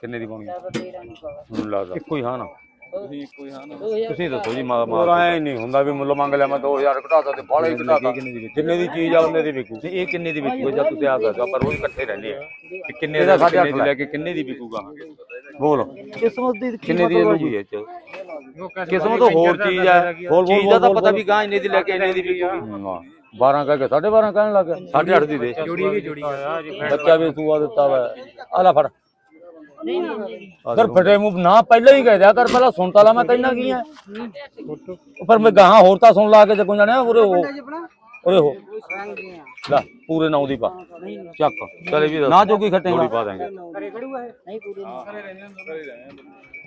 ਕਿੰਨੇ ਦੀ ਪਾਉਣੀ ਆ? ਤਾਂ 13 ਨਹੀਂ ਪਾਵਾ ਮੈਨੂੰ ਲੱਗਦਾ ਇੱਕੋ ਹੀ ਹਾਂ ਨਾ ਤੁਸੀਂ ਕੋਈ ਹਾਂ ਨਾ 2000 ਤੁਸੀਂ ਦੱਸੋ ਜੀ ਮਾਰ ਮਾਰ ਐ ਨਹੀਂ ਹੁੰਦਾ ਵੀ ਮੁੱਲ ਮੰਗ ਲਿਆ ਮੈਂ 2000 ਘਟਾਤਾ ਤੇ ਬਾਹਲਾ ਹੀ ਘਟਾਤਾ ਜਿੰਨੇ ਦੀ ਚੀਜ਼ ਆ ਉਹਨੇ ਦੀ ਵਿਕੂ ਤੇ ਇਹ ਕਿੰਨੇ ਦੀ ਵਿਕੂ ਜਦ ਤੁਸੀਂ ਆ ਦੱਸੋ ਆਪਾਂ ਰੋਜ਼ ਇਕੱਠੇ ਰਹਿੰਦੇ ਆ ਤੇ ਕਿੰਨੇ ਦਾ ਕਿੰਨੇ ਦੀ ਲੈ ਕੇ ਕਿੰਨੇ ਦੀ ਵਿਕੂਗਾ ਬੋਲ ਕਿਸਮਤ ਦੀ ਕਿੰਨੇ ਦੀ ਲੂਗੀ ਇਹ ਚ ਕਿਸਮਤ ਤਾਂ ਹੋਰ ਚੀਜ਼ ਹੈ ਹੋਰ ਚੀਜ਼ ਦਾ ਤਾਂ ਪਤਾ ਵੀ ਗਾਂ ਇੰਨੇ ਦੀ ਲੈ ਕੇ ਇੰਨੇ ਦੀ ਵਿਕੂਗੀ 12 ਕਹਿ ਕੇ 12.5 ਕਹਿਣ ਲੱਗ ਗਿਆ 8.5 ਦੀ ਦੇ ਜੋੜੀ ਕੀ ਜੋੜੀ ਬੱਚਾ ਵੀ ਸੂਆ ਦਿੱਤਾ ਵਾ ਆ ਲੈ ਫੜ ਕਰ ਫਟੇ ਮੂੰਹ ਨਾ ਪਹਿਲਾਂ ਹੀ ਕਹਿ ਦਿਆ ਕਰ ਪਹਿਲਾਂ ਸੁਣ ਤਾਂ ਲਾ ਮੈਂ ਕਹਿਣਾ ਕੀ ਆ। ਪਰ ਮੈਂ ਗਾਹਾਂ ਹੋਰ ਤਾਂ ਸੁਣ ਲਾ ਕੇ ਜਗੋਂ ਜਾਣਿਆ ਉਰੇ ਹੋ ਉਰੇ ਹੋ। ਲੈ ਪੂਰੇ ਨੌ ਦੀ ਪਾ। ਚੱਕ। ਚਲੇ ਵੀ ਨਾ ਜੋਗੀ ਖੱਟੇਗਾ। ਜੋੜੀ ਪਾ ਦਾਂਗੇ। ਨਹੀਂ ਪੂਰੀ ਨਹੀਂ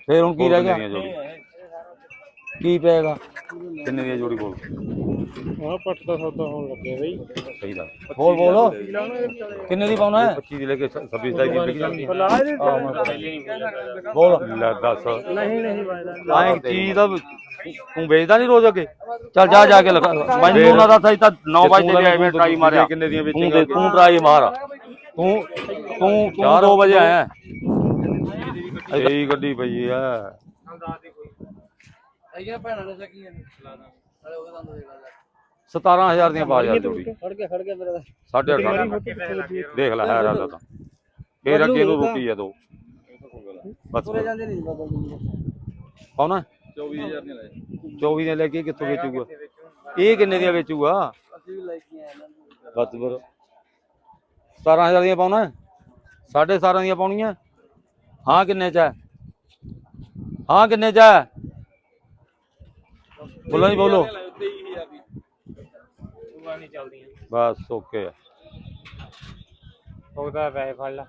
ਫੇਰ ਹੁਣ ਕੀ ਰਹਿ ਗਿਆ? ਕੀ ਪਏਗਾ ਕਿੰਨੇ ਦੀ ਜੋੜੀ ਬੋਲ? ਆਹ ਪੱਟ ਦਾ ਸੌਦਾ ਹੋਣ ਲੱਗਿਆ ਬਈ। ਸਹੀ ਦਾ ਬੋਲ ਬੋਲ ਕਿੰਨੇ ਦੀ ਪਾਉਣਾ ਹੈ? 25 ਦੀ ਲੈ ਕੇ 26 ਦਾ ਦੀ ਵਿਕ ਜਾਂਦੀ ਬੋਲ ਲੈ ਦੱਸ। ਨਹੀਂ ਨਹੀਂ ਬਾਈ ਆਏ ਚੀਜ਼ ਦਾ ਤੂੰ ਵੇਚਦਾ ਨਹੀਂ ਰੋਜ਼ ਅੱਗੇ? ਚੱਲ ਜਾ ਜਾ ਕੇ ਲਿਖਾ। ਮੈਨੂੰ ਉਹਨਾਂ ਦਾ ਸਹੀ ਤਾਂ 9 ਵਜੇ ਦੇ ਐਵੇਂ ਟਰਾਈ ਮਾਰਿਆ। ਕਿੰਨੇ ਦੀਆਂ ਤੂੰ ਦੇ ਤੂੰ ਟਰਾਈ ਮਾਰ। ਤੂੰ ਤੂੰ ਤੂੰ 2 ਵਜੇ ਆਇਆ। ਇਹੀ ਗੱਡੀ ਪਈ ਆ। ਆਈਆਂ ਭੈਣਾਂ ਨੇ ਸਕੀਆਂ ਨੇ ਹਲੇ ਉਹਦਾ ਤੁਹਾਨੂੰ ਦੇ ਗੱਲ 17000 ਦੀਆਂ ਬਾਜ਼ਾਰ ਜੋੜੀ। ਖੜ ਗਿਆ ਖੜ ਗਿਆ ਮੇਰਾ ਸਾਢੇ ਅੱਠ ਦੇਖ ਲੈ ਹੈ ਰਾਦਾ ਤਾਂ। ਫੇਰ ਅੱਗੇ ਨੂੰ ਰੋਟੀ ਆ ਦੋ। ਬਸ। ਤੁਰੇ ਜਾਂਦੇ ਨਹੀਂ ਬਾਬਾ ਜੀ ਪਾਉਣਾ 24000 ਨਹੀਂ ਲਾਏ 24 ਦੇ ਲੈ। ਕੇ ਕਿੱਥੋਂ ਵੇਚੂਗਾ? ਇਹ ਕਿੰਨੇ ਦੀਆਂ ਵੇਚੂਗਾ? ਅਸੀਂ ਵੀ ਲੈ ਕੇ ਆਏ ਇਹਨਾਂ ਨੂੰ। ਬਸ ਫਿਰ। 17000 ਦੀਆਂ ਪਾਉਣਾ? ਸਾਢੇ 17 ਦੀਆਂ ਪਾਉਣੀਆਂ? ਹਾਂ ਕਿੰਨੇ ਚ ਹੈ? ਹਾਂ ਕਿੰਨੇ ਚ ਹੈ? ਬੋਲੋ ਨਹੀਂ ਬੋਲੋ। 23000 ਦੀ ਤੂੰ ਨਹੀਂ ਚੱਲਦੀਆਂ ਬਸ ਓਕੇ ਆ। ਉਹਦਾ ਪੈਸੇ ਫੜ ਲਾ।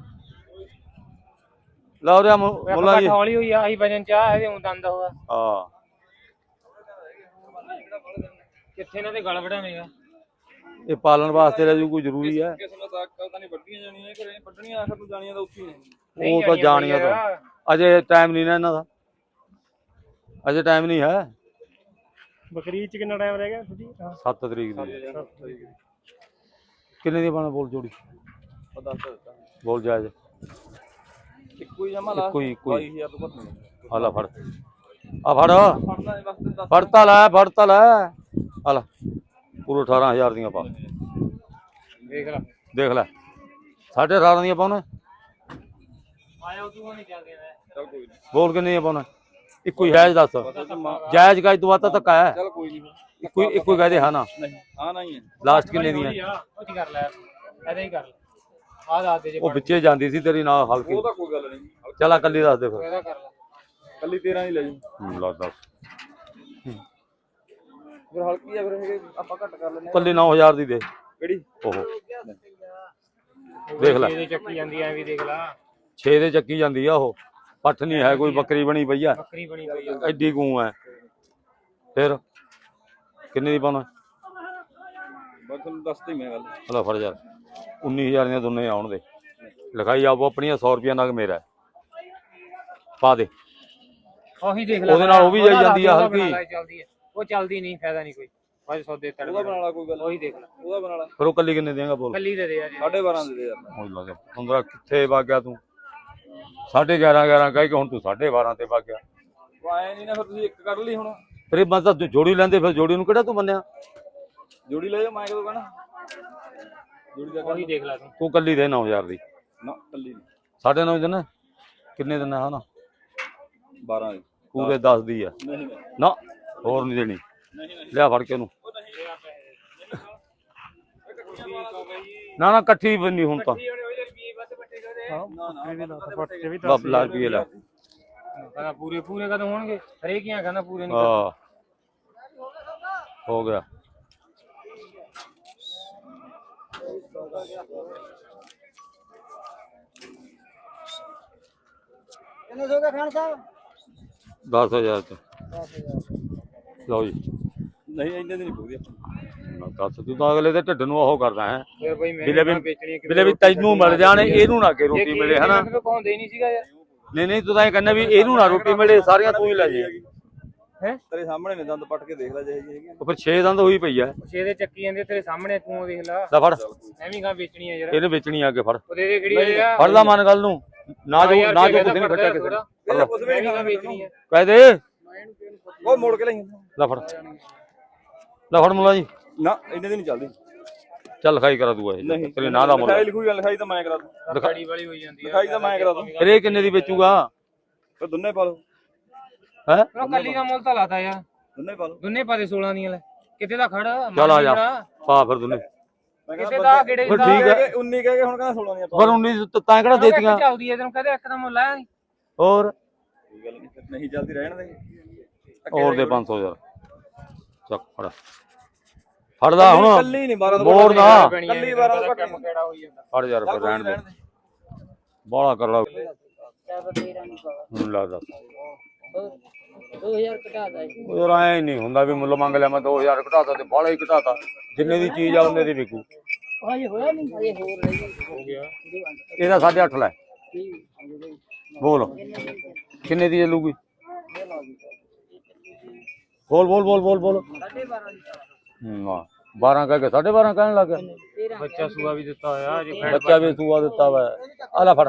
ਲਓ ਰਿਆ ਮੁੱਲਾ ਜੀ। ਹੌਲੀ ਹੋਈ ਆਹੀ ਵਜਨ ਚ ਆ ਇਹਦੇ ਹੁਣ ਦੰਦ ਹੋਆ ਹਾਂ। ਕਿੱਥੇ ਇਹਨਾਂ ਦੇ ਗਲ ਵੜਾਵੇਂਗਾ ਇਹ ਪਾਲਣ ਵਾਸਤੇ ਲੈ ਜੂ ਕੋਈ ਜ਼ਰੂਰੀ ਹੈ ਕਿਸਮਤ ਆ ਤਾਂ ਨਹੀਂ ਵੱਡੀਆਂ ਜਾਣੀਆਂ ਘਰੇ ਵੱਡਣੀਆਂ ਆਖਰ ਨੂੰ ਜਾਣੀਆਂ ਤਾਂ ਉੱਥੇ ਹੀ ਨੇ। ਉਹ ਤਾਂ ਜਾਣੀਆਂ ਤਾਂ। ਅਜੇ ਟਾਈਮ ਨਹੀਂ ਨਾ ਇਹਨਾਂ ਦਾ। ਅਜੇ ਟਾਈਮ ਨਹੀਂ ਹੈ। ਬਕਰੀ ਚ ਕਿੰਨਾ ਟਾਈਮ ਰਹਿ ਗਿਆ ਸੁਜੀ? 7 ਤਰੀਕ ਦੀ। ਕਿੰਨੇ ਦੀ ਬਣਾ ਬੋਲ ਜੋੜੀ? ਉਹ ਦੱਸ ਦਿੱਤਾ। ਬੋਲ ਜਾਇਜ਼ ਇੱਕੋ ਹੀ ਜਮਾ ਲਾ। ਇੱਕੋ ਹੀ ਇੱਕੋ ਹੀ। 22000 ਤੋਂ ਘੱਟ ਨਹੀਂ। ਆ ਲੈ ਫੜ। ਆ ਫੜ। ਫੜਤਾ ਲੈ ਫੜਤਾ ਲੈ। ਆ ਲੈ। ਪੂਰੇ 18000 ਦੀਆਂ ਪਾ। ਦੇਖ ਲੈ। ਦੇਖ ਲੈ। 18.5 ਦੀਆਂ ਪਾਉਣਾ। ਆਇਆ ਤੂੰ ਨਹੀਂ ਚੱਲ ਨਹੀਂ ਬੋਲ ਕਿੰਨੇ ਦੀਆਂ ਪਾਉਣਾ? ਇੱਕੋ ਹੀ ਹੈ ਦੱਸ। ਜਾਇਜ਼ ਕਾਜ ਤੂੰ ਆਤਾ ਧੱਕਾ ਹੈ। ਚੱਲ ਕੋਈ ਨਹੀਂ ਇੱਕੋ ਹੀ ਇੱਕੋ ਹੀ ਕਹਦੇ ਹਾਂ ਨਾ। ਨਹੀਂ ਆ ਨਹੀਂ ਹੈ। ਲਾਸਟ ਕਿੰਨੇ ਦੀਆਂ ਉਹ ਕੀ ਕਰ ਲੈ? ਐਦਾਂ ਹੀ ਕਰ ਲੈ। ਆ ਦੱਸ ਦੇ ਜੇ ਉਹ ਵਿੱਚੇ ਜਾਂਦੀ ਸੀ ਤੇਰੀ ਨਾਲ ਹਲਕੀ। ਉਹ ਤਾਂ ਕੋਈ ਗੱਲ ਨਹੀਂ। ਚੱਲ ਆ ਕੱਲੀ ਦੱਸ ਦੇ ਫਿਰ। ਇਹਦਾ ਕਰ ਲੈ। ਕੱਲੀ 13 ਹੀ ਲੈ ਜੀ ਹੂੰ, ਲਾ ਦੱਸ। ਫਿਰ ਹਲਕੀ ਆ ਫਿਰ ਹੈਗੇ ਆਪਾਂ ਘੱਟ ਕਰ ਲੈਨੇ ਕੱਲੀ 9000 ਦੀ ਦੇ। ਕਿਹੜੀ? ਉਹ ਦੇਖ ਲੈ। ਇਹਦੇ ਚੱਕੀ ਜਾਂਦੀ ਐ ਵੀ ਦੇਖ ਲੈ। 6 ਦੇ ਚੱਕੀ ਜਾਂਦੀ ਆ ਉਹ। ਪੱਠ ਨਹੀਂ ਹੈ ਕੋਈ ਬੱਕਰੀ ਬਣੀ ਪਈ ਆ ਬੱਕਰੀ ਬਣੀ ਪਈ ਆ ਐਡੀ ਗੂੰ ਹੈ। ਫਿਰ ਕਿੰਨੇ ਦੀ ਪਾਉਣਾ? ਬਸ ਤੁਹਾਨੂੰ ਦੱਸਦਾ ਮੈਂ ਗੱਲ। ਹਲਾ ਫੜ ਯਾਰ। 19000 ਦੀਆਂ ਦੋਨੇ ਆਉਣ ਦੇ। ਲਿਖਾਈ ਆਪੋ ਆਪਣੀਆਂ 100 ਰੁਪਿਆ ਨਗ ਮੇਰਾ। ਪਾ ਦੇ। ਉਹੀ ਦੇਖ ਲੈ ਉਹਦੇ ਨਾਲ ਉਹ ਵੀ ਜਾਈ ਜਾਂਦੀ ਆ ਹਲਕੀ। ਲੈ, ਉਹ ਚੱਲਦੀ ਨਹੀਂ ਫਾਇਦਾ ਨਹੀਂ ਕੋਈ। ਬਸ ਸੌਦੇ ਤੜ ਉਹਦਾ ਬਣਾ ਲਾ ਕੋਈ ਗੱਲ। ਉਹੀ ਦੇਖ ਲੈ। ਉਹਦਾ ਬਣਾ ਲਾ। ਫਿਰ ਉਹ ਕੱਲੀ ਕਿੰਨੇ ਦੇਗਾ ਬੋਲ? ਕੱਲੀ ਦੇ ਦੇ ਯਾਰ। 12.5 ਦੇ ਦੇ ਯਾਰ। ਹੁਣ ਲੱਗੇ 15 ਕਿੱਥੇ ਵਗ ਗਿਆ ਤੂੰ? 11.5 11 ਕਹਿ ਕੇ ਹੁਣ ਤੂੰ 12.5 ਤੇ ਵਗ ਗਿਆ। ਆਏ ਨਹੀਂ ਨਾ ਫਿਰ ਤੁਸੀਂ ਇੱਕ ਕੱਢ ਲਈ ਹੁਣ। ਫਿਰ ਇਹ ਮਤਲਬ ਜੋੜੀ ਲੈਂਦੇ ਫਿਰ ਜੋੜੀ ਨੂੰ ਕਿਹੜਾ ਤੂੰ ਮੰਨਿਆ? ਜੋੜੀ ਲੈ ਜਾ ਮੈਂ ਕਦੋਂ ਕਹਣਾ? ਜੋੜੀ ਦਾ ਉਹੀ ਦੇਖ ਲੈ ਤੂੰ। ਤੂੰ ਕੱਲੀ ਦੇ 9000 ਦੀ। ਨਾ ਕੱਲੀ ਨਹੀਂ। ਸਾਢੇ 9 ਦਿਨ ਕਿੰਨੇ ਦਿਨ ਹੈ ਨਾ 12 ਦੀ। ਪੂਰੇ 10 ਦੀ ਆ। ਨਹੀਂ ਨਹੀਂ। ਨਾ ਹੋਰ ਨਹੀਂ ਦੇਣੀ ਲਿਆ ਫੜ ਕੇ ਉਹਨੂੰ। ਨਾ ਨਾ ਇਕੱਠੀ ਬੰਨੀ ਹੁਣ ਤਾਂ। ਪੱਟ ਚ ਵੀ ਬੱਬ ਲਾ ਰੁਪਏ ਲੈ? ਕਹਿੰਦਾ ਪੂਰੇ ਪੂਰੇ ਕਦੋਂ ਹੋਣਗੇ? ਹਰੇਕ ਹੀ ਕਹਿੰਦਾ ਪੂਰੇ ਨਹੀਂ ਹਾਂ। ਹੋ ਗਿਆ। ਕਿੰਨੇ ਹੋ ਗਿਆ ਖਾਨ ਸਾਹਿਬ? 10000 ਚ। ਲਓ ਜੀ। ਨਹੀਂ ਇੰਨੇ ਦੀ ਨਹੀਂ ਪੂਰੀ ਦੱਸ ਤੂੰ ਤਾਂ ਅਗਲੇ ਦੇ ਢਿੱਡ ਨੂੰ ਉਹ ਕਰਦਾ ਹੈ। ਫਿਰ ਬਈ ਮੈਂ ਬਿਲੇ ਵੀ ਬਿਲੇ ਵੀ ਤੈਨੂੰ ਮਿਲ ਜਾਣੇ ਇਹਨੂੰ ਨਾ ਕੇ ਰੋਟੀ ਮਿਲੇ ਹਨਾ? ਪਾਉਂਦੇ ਨਹੀਂ ਸੀਗਾ ਯਾਰ। ਨਹੀਂ ਨਹੀਂ ਤੂੰ ਤਾਂ ਇਹ ਕਹਿੰਦਾ ਵੀ ਇਹਨੂੰ ਨਾ ਰੋਟੀ ਮਿਲੇ ਸਾਰੀਆਂ ਤੂੰ ਹੀ ਲੈ ਜੇ। ਹੈ? ਤੇਰੇ ਸਾਹਮਣੇ ਨੇ ਦੰਦ ਪੱਟ ਕੇ ਦੇਖ ਲੈ ਜਿਹੇ ਜਿਹੇ ਹੈਗੇ ਉਹ ਫਿਰ 6 ਦੰਦ ਹੋਈ ਪਈ ਐ ਛੇ ਦੇ ਚੱਕੀ ਜਾਂਦੇ ਤੇਰੇ ਸਾਹਮਣੇ ਤੂੰ ਦੇਖ ਲੈ। ਲੈ ਫੜ। ਐਵੇਂ ਗਾ ਵੇਚਣੀ ਆ ਯਾਰ। ਇਹਨੇ ਵੇਚਣੀ ਆ ਕੇ ਫੜ। ਉਹਦੇ ਦੇ ਕਿਹੜੀ ਆ? ਫੜ ਲਾ ਮਨ ਗੱਲ ਨੂੰ। ਨਾ ਜੋ ਜੇ ਕੁਝ ਨਹੀਂ ਕਿਸੇ ਕੁਝ ਵੀ ਨਹੀਂ ਵੇਚਣੀ ਕਹਿ ਦੇ। ਉਹ ਮੋੜ ਕੇ ਲਈ ਲੈ ਫੜ। ਲੈ ਫੜ ਮੁਲਾ ਜੀ। ਨਾ ਇੰਨੇ ਦੀ ਨਹੀਂ ਚੱਲਦੀ। ਚੱਲ ਲਿਖਾਈ ਕਰਾ ਦੂਗਾ ਇਹ। ਨਹੀਂ ਤੇਰੇ ਨਾਂ ਦਾ ਮੁੱਲ ਲਿਖਾਈ ਲਿਖੂਈ ਲਿਖਾਈ ਤਾਂ ਮੈਂ ਕਰਾ ਦੂੰ। ਖੜੀ ਵਾਲੀ ਹੋਈ ਜਾਂਦੀ ਹੈ ਲਿਖਾਈ ਤਾਂ ਮੈਂ ਕਰਾ ਦੂੰ। ਫਿਰ ਇਹ ਕਿੰਨੇ ਦੀ ਵੇਚੂਗਾ? ਫਿਰ ਦੋਨੇ ਪਾ ਲਓ। ਹੈ? ਉਹ ਕੱਲੀ ਦਾ ਮੁੱਲ ਤਾਂ ਲਾਤਾ ਯਾਰ। ਦੋਨੇ ਪਾ ਲਓ। ਦੁੰਨੇ ਪਾਦੇ 16 ਦੀਆਂ ਲੈ। ਕਿਤੇ ਦਾ ਖੜ? ਚੱਲ ਆ ਜਾ। ਪਾ ਫਿਰ ਦੁਨੇ। ਮੈਂ ਕਿਤੇ ਦਾ ਗੇੜੇ ਫਿਰ ਦਾ? ਠੀਕ ਹੈ। 19 ਕਹਿ ਕੇ ਹੁਣ ਕਹਿੰਦਾ 16 ਦੀਆਂ ਪਾ ਪਰ 19 ਤਾਂ ਤਾਂ ਕਿਹੜਾ ਦੇਤੀਆਂ? ਚੱਲਦੀ ਐ ਤੈਨੂੰ ਕਹਦੇ ਇੱਕ ਦਾ ਮੁੱਲ ਆਇਆ ਨਹੀਂ। ਹੋਰ? ਕੋਈ ਗੱਲ ਨਹੀਂ ਨਹੀਂ ਚੱਲਦੀ ਰਹਿਣ ਦੇ। ਹੋਰ ਦੇ 500 ਯਾਰ ਚੱਕ ਫੜ। ਫੜਦਾ ਹੁਣ। ਕੱਲੀ ਨਹੀਂ 12 ਮੋੜ ਨਾ। ਕੱਲੀ 12 ਤੋਂ ਘੱਟ ਕੰਮ ਕਿਹੜਾ ਹੋਈ ਜਾਂਦਾ ਫੜ ਯਾਰ ਫਿਰ ਰਹਿਣ ਦੇ। ਬਾਲਾ ਕਰੜਾ ਮੈਨੂੰ ਲੱਗਦਾ 2000 ਘਟਾਦਾ ਉਹ ਯਾਰ ਐ ਨਹੀਂ ਹੁੰਦਾ ਵੀ ਮੁੱਲ ਮੰਗ ਲਿਆ ਮੈਂ 2000 ਘਟਾਤਾ ਤੇ ਬਾਲਾ ਹੀ ਘਟਾਤਾ। ਜਿੰਨੇ ਦੀ ਚੀਜ਼ ਆ ਉਹਨੇ ਦੀ ਵਿਕੂ। ਹਜੇ ਹੋਇਆ ਨਹੀਂ ਹਜੇ ਹੋਰ ਰਹੀ ਹੋ ਗਿਆ। ਇਹਦਾ 8.5 ਲੈ। ਬੋਲ। ਕਿੰਨੇ ਦੀ ਚੱਲੂਗੀ? ਬੋਲ ਬੋਲ ਬੋਲ ਬੋਲ ਬੋਲ। ਹੂੰ ਆ 12 ਕਹਿ ਕੇ 12.5 ਕਹਿਣ ਲੱਗ ਗਿਆ। ਬੱਚਾ ਸੂਆ ਵੀ ਦਿੱਤਾ ਹੋਇਆ ਜੇ ਬੱਚਾ ਵੀ ਸੂਆ ਦਿੱਤਾ ਵਾ ਆ ਲੈ ਫੜ।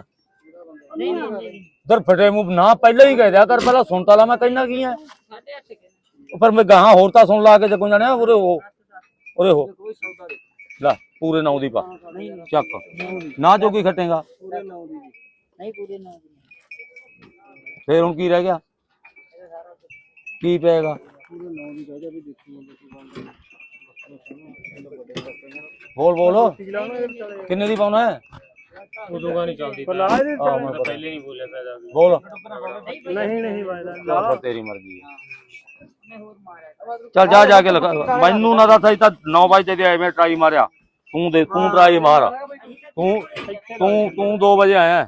ਨਹੀਂ ਨਹੀਂ ਦਰ ਫਟੇ ਮੂੰਹ ਨਾ ਪਹਿਲਾਂ ਹੀ ਕਹਿ ਦਿਆ ਕਰ ਪਹਿਲਾਂ ਸੁਣ ਤਾਂ ਲਾ ਮੈਂ ਕਹਿਣਾ ਕੀ ਆ? 8.5 ਕੇ ਪਰ ਮੈਂ ਗਾਹਾਂ ਹੋਰ ਤਾਂ ਸੁਣ ਲਾ ਕੇ ਜਗੋਂ ਜਾਣਿਆ ਉਰੇ ਹੋ ਉਰੇ ਹੋ ਲੈ ਪੂਰੇ ਨੌ ਦੀ ਪਾ। ਚੱਕ। ਨਾ ਜੋ ਕੀ ਖਟੇਗਾ। ਪੂਰੇ 9 ਦੀ ਨਹੀਂ ਪੂਰੇ 9 ਦੀ। ਫੇਰ ਹੁਣ ਕੀ ਰਹਿ ਗਿਆ? ਕੀ ਪਏਗਾ? ਪੂਰੇ 9 ਦੀ ਕਹਿ ਵੀ ਦੇਖੀ ਬੋਲ ਬੋਲ। ਕਿੰਨੇ ਦੀ ਪਾਉਣਾ ਹੈ? ਉਦੋਂ ਗਾ ਨਹੀਂ ਚੱਲਦੀ। ਮੈਂ ਪਤਾ। ਪਹਿਲੇ ਨਹੀਂ ਬੋਲਿਆ ਪੈਦਾ ਬੋਲ। ਨਹੀਂ ਨਹੀਂ ਵਾਇਦਾ ਚੱਲ ਫਿਰ ਤੇਰੀ ਮਰਜ਼ੀ ਹੈ। ਮੈਂ ਹੋਰ ਮਾਰਿਆ ਚੱਲ ਜਾ ਜਾ ਕੇ ਲਗਾ। ਮੈਨੂੰ ਨਾ ਦੱਸ ਅਜੇ ਤਾਂ 9 ਵਜੇ ਦੇ ਐਵੇਂ ਟਰਾਈ ਮਾਰਿਆ। ਤੂੰ ਦੇ ਤੂੰ ਟਰਾਈ ਮਾਰ। ਤੂੰ ਤੂੰ ਤੂੰ 2 ਵਜੇ ਆਇਆ।